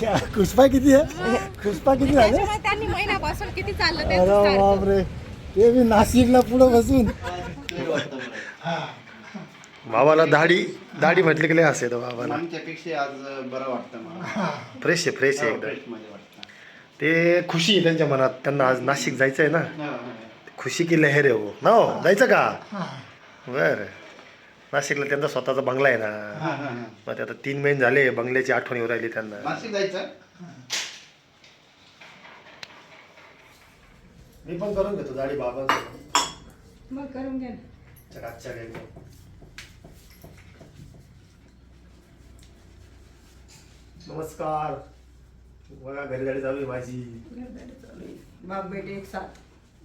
क्या खुशपा किती आहे खुशपा किती झाले त्याच्यामुळे त्यांनी महिन्यापासून किती चाललं अरे त्यांचं सारखं. बापरे. ते बी नाशिकला पुढं बसून. बाबाला दाढी दाढी म्हटली की लय बाबाला. आमच्यापेक्षा आज बरं वाटतं मला. फ्रेश आहे फ्रेश आहे एकदम. फ्रेशमध्ये वाटतं. ते खुशी आहे त्यांच्या मनात. त्यांना आज नाशिक जायचं आहे ना. हा, हा. खुशी की लहर आहे हो. ना हो? जायचं का? बर. नाशिकला त्यांचा स्वतःचा बंगला आहे ना. हा, हा, हा. मग ते आता तीन महिने झाले बंगल्याची आठवण येऊ राहिली त्यांना. नाशिक जायचं? मी पण करून घेतो दाढी बाबांसोबत मग करून घ्या ना. नमस्कार. बघा घरी गाडी चालू आहे माझी. बाप बेटे एक साथ.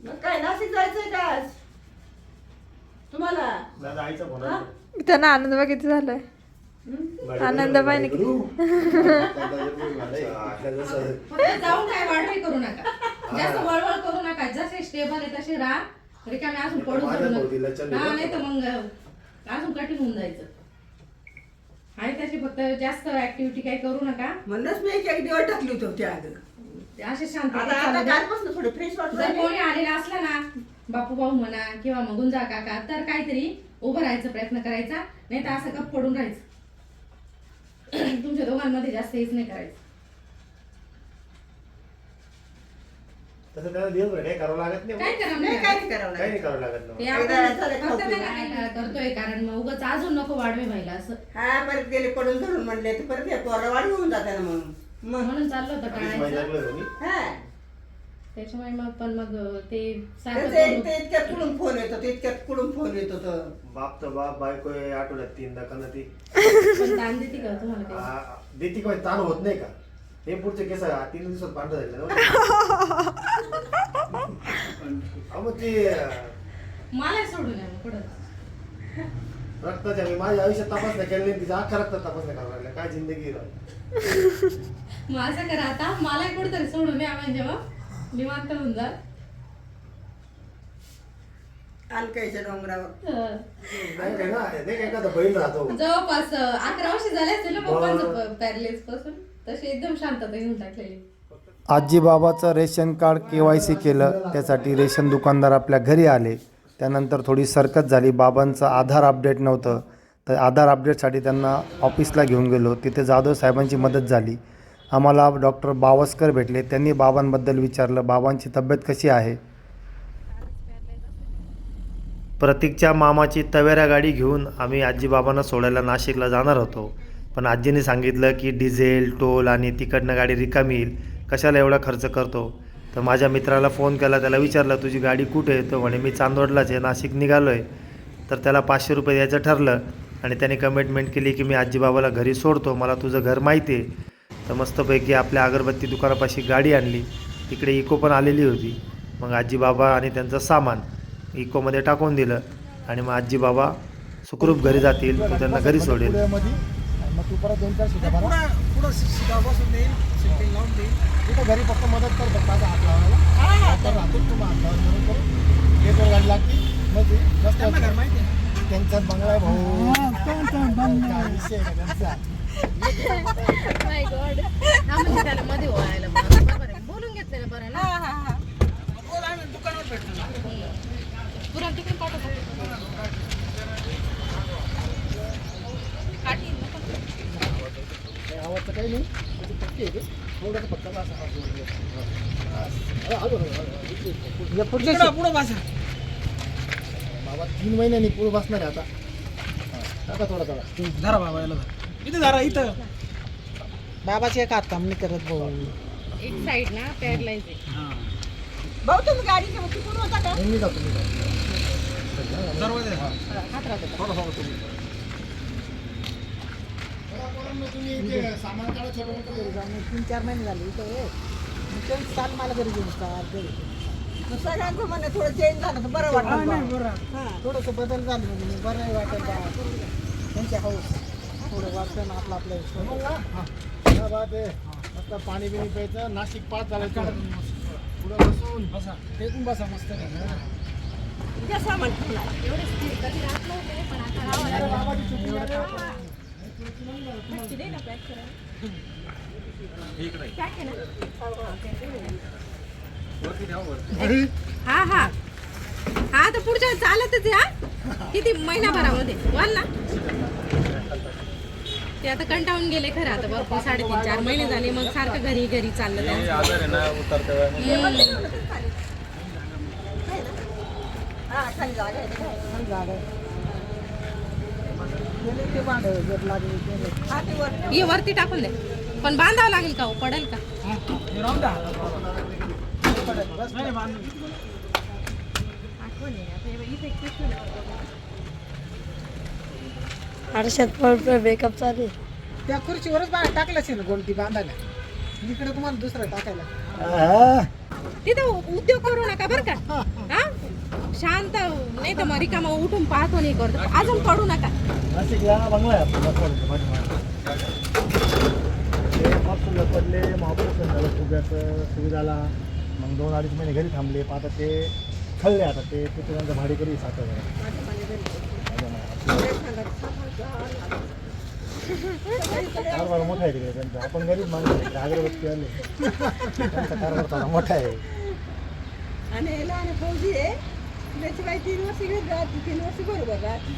मग काय नाशिक जायचंय का आज? तुम्हाला? दादा आईचा फोन हा? त्यांना आनंद बघ किती झालाय. फक्त जाऊन काय वाढही करू नका. जास्त वळवळ करू नका. जसे स्टेबल आहे तसे राहा. रिकामे अजून पडू नका हा. नाही तर मग अजून कठीण होऊन जायचं. आणि त्याची फक्त जास्त ऍक्टिव्हिटी काही करू नका. म्हणूनच मी एक एक दिवस टाकली होती होती अगं ते असे शांत आता आता कालपासून थोडं फ्रेश वाटत जर कोणी आलेला असला ना बापू भाऊ म्हणा किंवा मग गुंजा काका तर काहीतरी उभं राहायचा प्रयत्न करायचा नाही तर असं गप पडून राहायचं. तुमच्या दोघांमध्ये जास्त हेच नाही करायचं. तसं त्याला दिवसभर काही करावं लागत नाही. काय करावं नाही नाही काय नाही करावं काही लागत. नाही करावं लागत ना ते एकदा आपण झालं फक्त खाऊ नाही का काय करतोय कारण मग उगाच अजून नको वाढवे व्हायला असं. हा परत गेले पडून धरून म्हणले तर परत हे पोरं वाढ होऊन जाते ना म्हणून. मग. म्हणून चाललं होतं टाळायचं. लागले होते मी. हा. त्याच्यामुळे मग पण मग ते त्याचं एक ते इतक्यात कुठून फोन येतो? ते इतक्यात कुठून फोन येतो तर? बाप तर बाप बायको आहे, आठवड्यात तीनदा का ना ती? पण दान देते का तुम्हाला काही? आ, देती काय ताण होत नाही का? हे पुढचे केस आहे, तीन दिवसात पांढरं झाले ना अहो, मग ते अं, मला सोडून मग पुढं रक्ताच्या मी माझ्या आयुष्यात तपासण्या केल्या नाही तिच्या अख्खा रक्तात तपासण्या करावं लागल्या. काय जिंदगी राहिली. मग असं करा आता मला कुठेतरी सोडून या म्हणजे मग निवांत होऊन जा. अलकाईच्या डोंगरावर. हं. नाही काय ना नाही काय का बैल राहतो. जवळपास अं, अकरा वर्ष झाले असतील ना बरं. पप्पांचं पॅरलेस पासून. तशी एकदम शांतता येऊन टाकलेली. आजी बाबाचं ration card K Y C केलं त्यासाठी रेशन दुकानदार आपल्या घरी आले. त्यानंतर थोडी सरकत झाली. बाबांचं आधार अपडेट नव्हतं. तर आधार अपडेटसाठी त्यांना ऑफिसला घेऊन गेलो. तिथे जाधव साहेबांची मदत झाली. आम्हाला डॉक्टर बावस्कर भेटले. त्यांनी बाबांबद्दल विचारलं बाबांची तब्येत कशी आहे? प्रतीकच्या मामाची तवेरा गाडी घेऊन आम्ही आजीबाबांना सोडायला नाशिकला जाणार होतो. पण आजीने सांगितलं की डिझेल टोल आणि तिकडनं गाडी रिकामी येईल. कशाला एवढा खर्च करतो? तर माझ्या मित्राला फोन केला. त्याला विचारलं तुझी गाडी कुठे आहे? तो म्हणे मी चांदवडलाच आहे. नाशिक निघालो आहे तर त्याला पाचशे रुपये द्यायचं ठरलं आणि त्याने कमिटमेंट केली की मी आजीबाबाला घरी सोडतो. मला तुझं घर माहिती आहे. तर मस्तपैकी आपल्या अगरबत्ती दुकानापाशी गाडी आणली तिकडे इको पण आलेली होती मग आजीबाबा आणि त्यांचं सामान इकोमध्ये टाकून दिलं आणि मग आजीबाबा सुखरूप घरी जातील तो त्यांना घरी सोडेल पुण्यामध्ये. आणि मग तू परत दोन चार शिटा भरा पुढं शिटा बसून देईल शिफ्टिंग लावून देईल तिथं घरी फक्त मदत कर फक्त आता हात लावायला तर राहतो तू मग हात लावून म्हणून करू पेपर गाडी लागते मग ते रस्त्यावर घर माहिती त्यांचा बंगला भाऊ काय हा म्हणजे त्याला मध्ये वळायला बरोबर आहे. बोलून बरं ना? पुरा तिकडे नको. काही आवडतं काही नाही. पक्की आहे थोडंसं असं. हा, शिट- बाबा तीन महिन्यांनी पुढे बसणार आहे आता. टाका थोडा थोडा. धरा बाबा याला. इथं धरा इथं बाबाचे एक हात काम नाही करत भाऊ एक साइड ना पॅरलाइज आहे भाऊ तुम्ही गाडीच्या तिकडून होता का मी जातो मी जातो. दरवाजा हात राहतो थोडं थोडं तुम्ही तुम्ही ते सामान काढा छोटं मोठं घरी जा. तीन चार महिने झाले इथं आहे. मग ते चाल मला घरी घेऊन चाल घरी. सगळ्यांचं म्हणणं थोडं चेंज झालं तर बरं हा, हा. थोडंसं बदल झाले म्हणजे बरं वाटत. त्यांच्या हाऊस थोडं वाटतं आपलं आपलं मग बात आहे मस्त पाणी बिणी प्यायचं नाशिक पाच चालायचं पुढं बसून बसा ते बसा मस्त हा हा. हा तर पुढच्या चालतच या हा. किती महिनाभरामध्ये. बोल ना. ते आता कंटाळून गेले खरं आता भरपूर साडेतीन चार महिने झाले. मग सारखं घरी घरी चाललं हे वरती टाकून दे. पण बांधावं लागेल का हो? पडेल का? आरशात पडतोय मेकअप चालू. त्या खुर्चीवरच बाहेर टाकलं असेल गोलटी बांधायला. इकडे तुम्हाला दुसरं टाकायला. तिथं उद्योग करू नका बरं का. हा शांत नाही तर मग रिकामा उठून पाहतो नाही करतो. अजून पडू नका. नाशिकला बंगला आहे. आपला बसवाडीच्या पाठीमागे. ते ऑपरेशनला पडले. मग ऑपरेशन झालं फुग्याचं सुविधाला. मग दोन अडीच महिने घरी थांबले. आता ते खळले आता. ते तिथे त्यांचं भाडेकरी सात हजार कारभार मोठा आहे तिकडे त्यांचा. आपण गरीब माणसं आहे. अगरबत्ती आले त्यांचा कारभार थोडा मोठा आहे. आणि हे लहान फौजी आहे. त्याची बाई तीन वर्ष घरी राहते तीन वर्ष बरोबर राहते.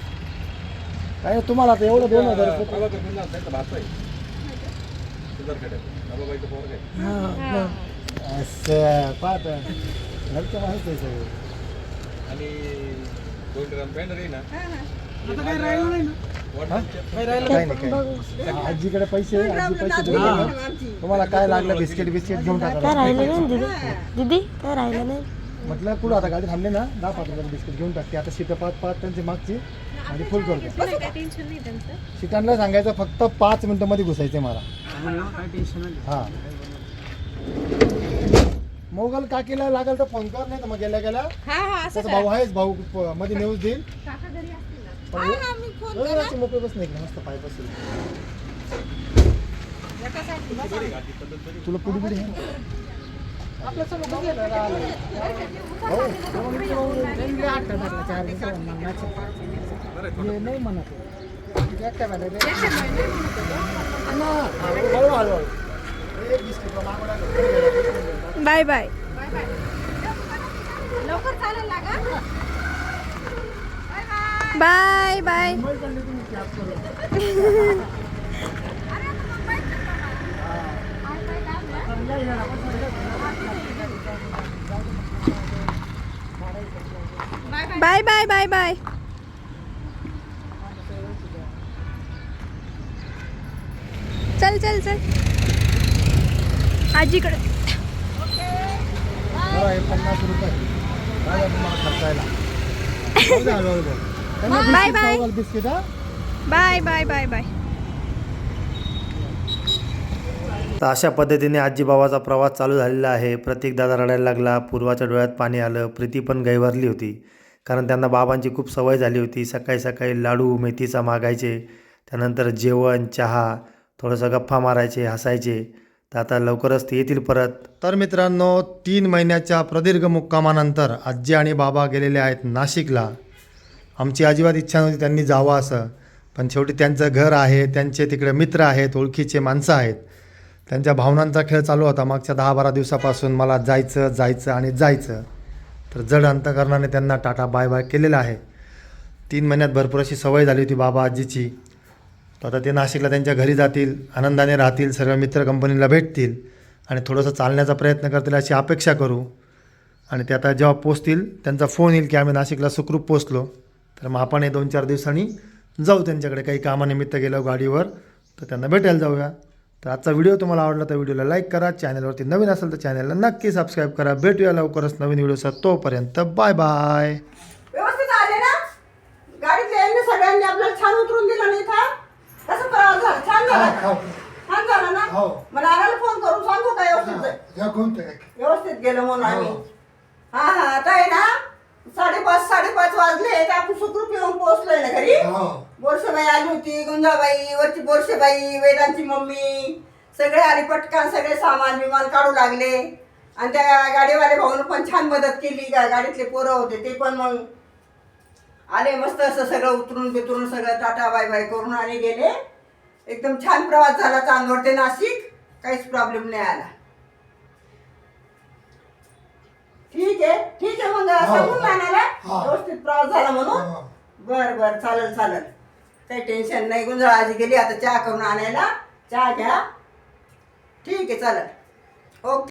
काय नाही, तुम्हाला आता एवढं दोन हजार रुपये असं पाहता. घरचं माहिती आहे सगळं. आता काही राहिलं नाही ना काही नाही काही नाही. आजीकडे पैसे आजी पैसे देऊन हा. तुम्हाला काय लागलं बिस्किट बिस्किट घेऊन काय टाका राहिलं नाही दीदी? दीदी काय राहिलं नाही? म्हटलं कुठं आता गाडी थांबली ना? दहा पाच रुपये बिस्किट घेऊन टाकते. आता सीटं पाच पाच त्यांची मागची आणि फुल करतो सीटांना सांगायचं फक्त पाच मिनिटं मध्ये घुसायचं मला. काय टेन्शन नाही. हा. मोगल काकीला लागल तर फोन कर नाही तर मग गेल्या गेल्या. हा हा भाऊ आहेच भाऊ मध्ये न्यूज देईल. पण हे- मोकळी बस नाही मस्त पाय बसेल. तुला पुढे पुढे हे. नाही म्हणत मागवला बाय बाय. लवकर चालेल लागा bye bye. Bye bye bye bye. चल चल चल. आजीकडे. पन्नास रुपये. Bye, bye. Biscuit bye bye bye bye तर अशा पद्धतीने आजीबाबाचा प्रवास चालू झालेला आहे. प्रतीक दादा रडायला लागला. पूर्वाच्या डोळ्यात पाणी आलं. प्रीती पण गैवारली होती. कारण त्यांना बाबांची खूप सवय झाली होती. सकाळी सकाळी लाडू मेथीचा मागायचे. त्यानंतर जेवण चहा थोडंसं गप्पा मारायचे हसायचे. तर आता लवकरच ते येतील परत. तर मित्रांनो तीन महिन्याच्या प्रदीर्घ मुक्कामानंतर आजी आणि बाबा गेलेले आहेत नाशिकला. आमची अजिबात इच्छा नव्हती त्यांनी जावं असं. पण शेवटी त्यांचं घर आहे त्यांचे तिकडे मित्र आहेत ओळखीचे माणसं आहेत. त्यांच्या भावनांचा खेळ चालू होता. मागच्या दहा बारा दिवसापासून मला जायचं जायचं आणि जायचं. तर जड अंतकरणाने त्यांना टाटा बाय बाय केलेला आहे. तीन महिन्यात भरपूर अशी सवय झाली होती बाबा आजीची. तर आता ते नाशिकला त्यांच्या घरी जातील आनंदाने राहतील सर्व मित्र कंपनीला भेटतील आणि थोडंसं चालण्याचा प्रयत्न करतील अशी अपेक्षा करू. आणि ते आता जेव्हा पोचतील त्यांचा फोन येईल की आम्ही नाशिकला सुखरूप पोचलो. तर मग आपण हे दोन चार दिवसांनी जाऊ त्यांच्याकडे काही कामानिमित्त गेलो गाडीवर तर त्यांना भेटायला जाऊया. तर आजचा व्हिडिओ तुम्हाला आवडला तर व्हिडिओला लाईक करा चॅनलवरती नवीन असेल तर चॅनलला नक्की सबस्क्राईब करा. भेटूया लवकरच नवीन व्हिडिओचा तोपर्यंत बाय बाय. व्यवस्थित आले ना? गाडीतल्या यांनी सगळ्यांनी आपल्याला छान उतरून दिलं नाही का? कसं प्रवास झाला. छान झाला. छान झाला ना? हो. मला आणायला फोन करून सांगू का व्यवस्थित? व्यवस्थित गेलो म्हणून आम्ही. हा हा आता आहे ना? साडेपाच साडेपाच वाजले तर आपण सुखरूप येऊन पोहोचलोय ना घरी? बोरसेबाई आली होती गुंजाबाई वरची बोरसेबाई वेदांची मम्मी सगळे आले पटकन सगळे सामान बिमान काढू लागले. आणि त्या गाडीवाले भाऊन पण छान मदत केली गा- गाडीतले पोरं होते ते पण मग आले मस्त असं सगळं उतरून बितरून सगळं टाटा बाय बाय करून आणि गेले. एकदम छान प्रवास झाला चांदवड ते नाशिक काहीच प्रॉब्लेम नाही आला. ठीक आहे ठीक आहे मग सांगून नानाला व्यवस्थित प्रवास झाला म्हणून. बर बर. चालेल चालेल. काही टेन्शन नाही. गुंजळ आजी गेली. आता चहा करून आणायला. चहा घ्या. ठीक आहे चालेल. ओके.